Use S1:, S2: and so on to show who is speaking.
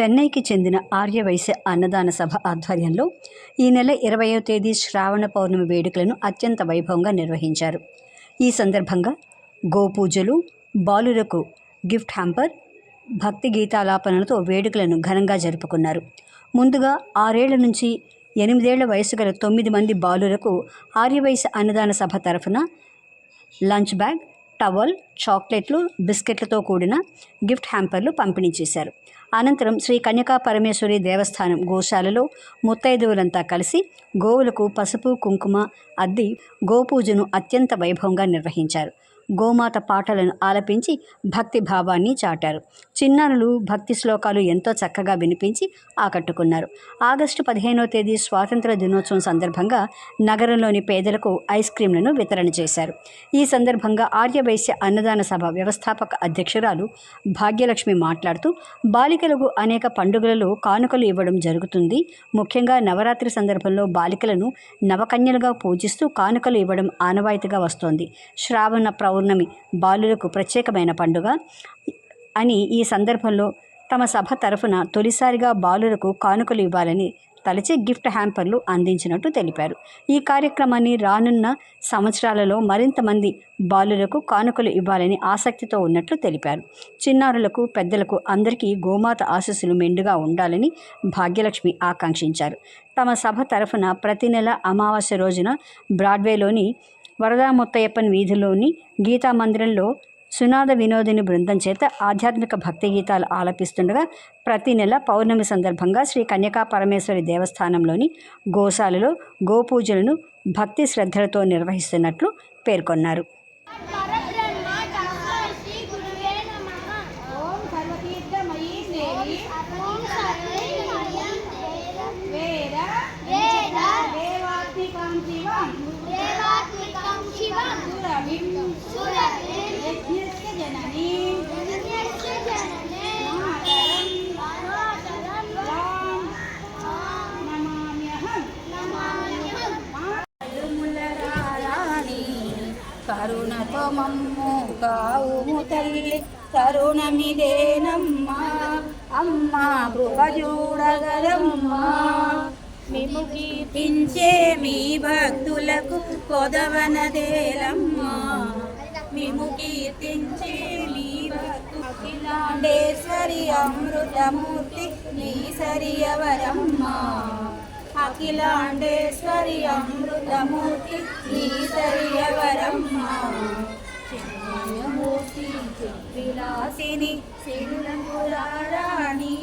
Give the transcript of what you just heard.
S1: చెన్నైకి చెందిన ఆర్యవైశ్య అన్నదాన సభ ఆధ్వర్యంలో ఈ నెల ఇరవయో తేదీ శ్రావణ పౌర్ణమి వేడుకలను అత్యంత వైభవంగా నిర్వహించారు. ఈ సందర్భంగా గోపూజలు బాలులకు గిఫ్ట్ హ్యాంపర్ భక్తి గీతాలాపనలతో వేడుకలను ఘనంగా జరుపుకున్నారు. ముందుగా ఆరేళ్ళ నుంచి ఎనిమిదేళ్ళ వయసు గల తొమ్మిది మంది బాలురకు ఆర్యవైశ్య అన్నదాన సభ తరఫున లంచ్ బ్యాగ్ టవల్ చాక్లెట్లు బిస్కెట్లతో కూడిన గిఫ్ట్ హ్యాంపర్లు పంపిణీ చేశారు. అనంతరం శ్రీ కన్యకా పరమేశ్వరి దేవస్థానం గోశాలలో ముత్తైదువులంతా కలిసి గోవులకు పసుపు కుంకుమ అద్ది గోపూజను అత్యంత వైభవంగా నిర్వహించారు. గోమాత పాటలను ఆలపించి భక్తి భావాన్ని చాటారు. చిన్నారులు భక్తి శ్లోకాలు ఎంతో చక్కగా వినిపించి ఆకట్టుకున్నారు. ఆగస్టు పదిహేనో తేదీ స్వాతంత్ర దినోత్సవం సందర్భంగా నగరంలోని పేదలకు ఐస్ క్రీంలను వితరణ చేశారు. ఈ సందర్భంగా ఆర్యవైశ్య అన్నదాన సభ వ్యవస్థాపక అధ్యక్షురాలు భాగ్యలక్ష్మి మాట్లాడుతూ బాలికలకు అనేక పండుగలలో కానుకలు ఇవ్వడం జరుగుతుంది. ముఖ్యంగా నవరాత్రి సందర్భంలో బాలికలను నవకన్యలుగా పూజిస్తూ కానుకలు ఇవ్వడం ఆనవాయితీగా వస్తోంది. శ్రావణ పౌర్ణమి బాలులకు ప్రత్యేకమైన పండుగ అని ఈ సందర్భంలో తమ సభ తరఫున తొలిసారిగా బాలులకు కానుకలు ఇవ్వాలని తలచి గిఫ్ట్ హ్యాంపర్లు అందించినట్టు తెలిపారు. ఈ కార్యక్రమాన్ని రానున్న సంవత్సరాలలో మరింత మంది బాలులకు కానుకలు ఇవ్వాలని ఆసక్తితో ఉన్నట్లు తెలిపారు. చిన్నారులకు పెద్దలకు అందరికీ గోమాత ఆశస్సులు మెండుగా ఉండాలని భాగ్యలక్ష్మి ఆకాంక్షించారు. తమ సభ తరఫున ప్రతి నెల అమావాస్య రోజున బ్రాడ్వేలోని వరదా ముత్తయ్యప్పన్ వీధిలోని గీతా మందిరంలో సునాద వినోదిని బృందం చేత ఆధ్యాత్మిక భక్తి గీతాలు ఆలపిస్తుండగా ప్రతి నెల పౌర్ణమి సందర్భంగా శ్రీ కన్యకా పరమేశ్వరి దేవస్థానంలోని గోశాలలో గోపూజలను భక్తి శ్రద్ధలతో నిర్వహిస్తున్నట్లు పేర్కొన్నారు.
S2: ఓం కరుణతో మమ్ము కావుము తల్లి కరుణమిదేనమ్మా. అమ్మా కృప చూడగలమ్మా మేము కీర్తించే మీ భక్తులకు కొదవనదేలమ్మా. మేము కీర్తించే మీ భక్తు అఖిలాండేశ్వరి అమృతమూర్తి నీ సరియవరమ్మా. అఖిలాండేశ్వరి అమృతమూర్తి ఈశ్వరి ఎవరమ్మ మూర్తి విలాసిని సిరులంకురాణి